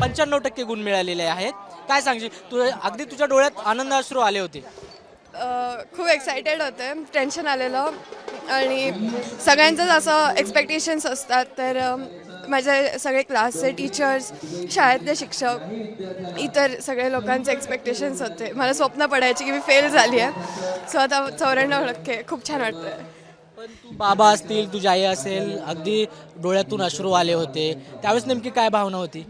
पंच्याण्णव टक्के गुण मिळालेले आहेत. काय सांगशील? तू अगदी तुझ्या डोळ्यात आनंद अश्रू आले होते. खूप एक्सायटेड होते. टेन्शन आलेलं. आणि सगळ्यांचंच असं एक्सपेक्टेशन्स असतात. तर माझे सगळे क्लासचे टीचर्स शाळेतले शिक्षक इतर सगळे लोकांचे एक्सपेक्टेशन्स होते. मला स्वप्न पडायची की मी फेल झाली आहे सो आता चौऱ्याण्णव टक्के खूप छान वाटतं पण तू बाबा असतील तुझी आई असेल अगदी डोळ्यातून अश्रू आले होते. त्यावेळेस नेमकी काय भावना होती?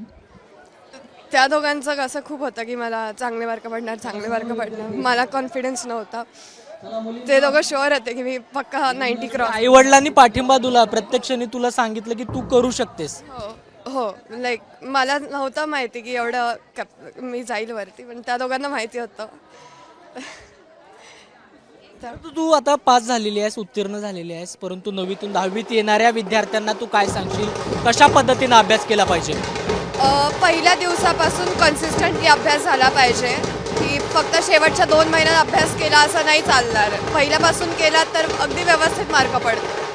त्या दोघांचं कसं खूप होतं की मला चांगले मार्क पडणार चांगले मार्क पडणार. मला कॉन्फिडन्स नव्हता. ते दोघं शुअर होते की मी पक्का नाईन्टी क्रॉस आई वडिलांनी पाठिंबा तुला प्रत्यक्षाने तुला सांगितलं की तू करू शकतेस. हो हो. लाईक मला नव्हतं माहिती की एवढं कॅप मी जाईल वरती पण त्या दोघांना माहिती होतं. तर तू आता पास झालेली आहेस उत्तीर्ण झालेली आहेस परंतु नववीतून दहावीत येणाऱ्या विद्यार्थ्यांना तू काय सांगशील? कशा पद्धतीने अभ्यास केला पाहिजे? अ, पहिल्या दिवसापासून कन्सिस्टंटली अभ्यास झाला पाहिजे. की फक्त शेवटच्या दोन महिन्यात अभ्यास केला असं नाही चालणार. पहिल्यापासून केला तर अगदी व्यवस्थित मार्क पडतात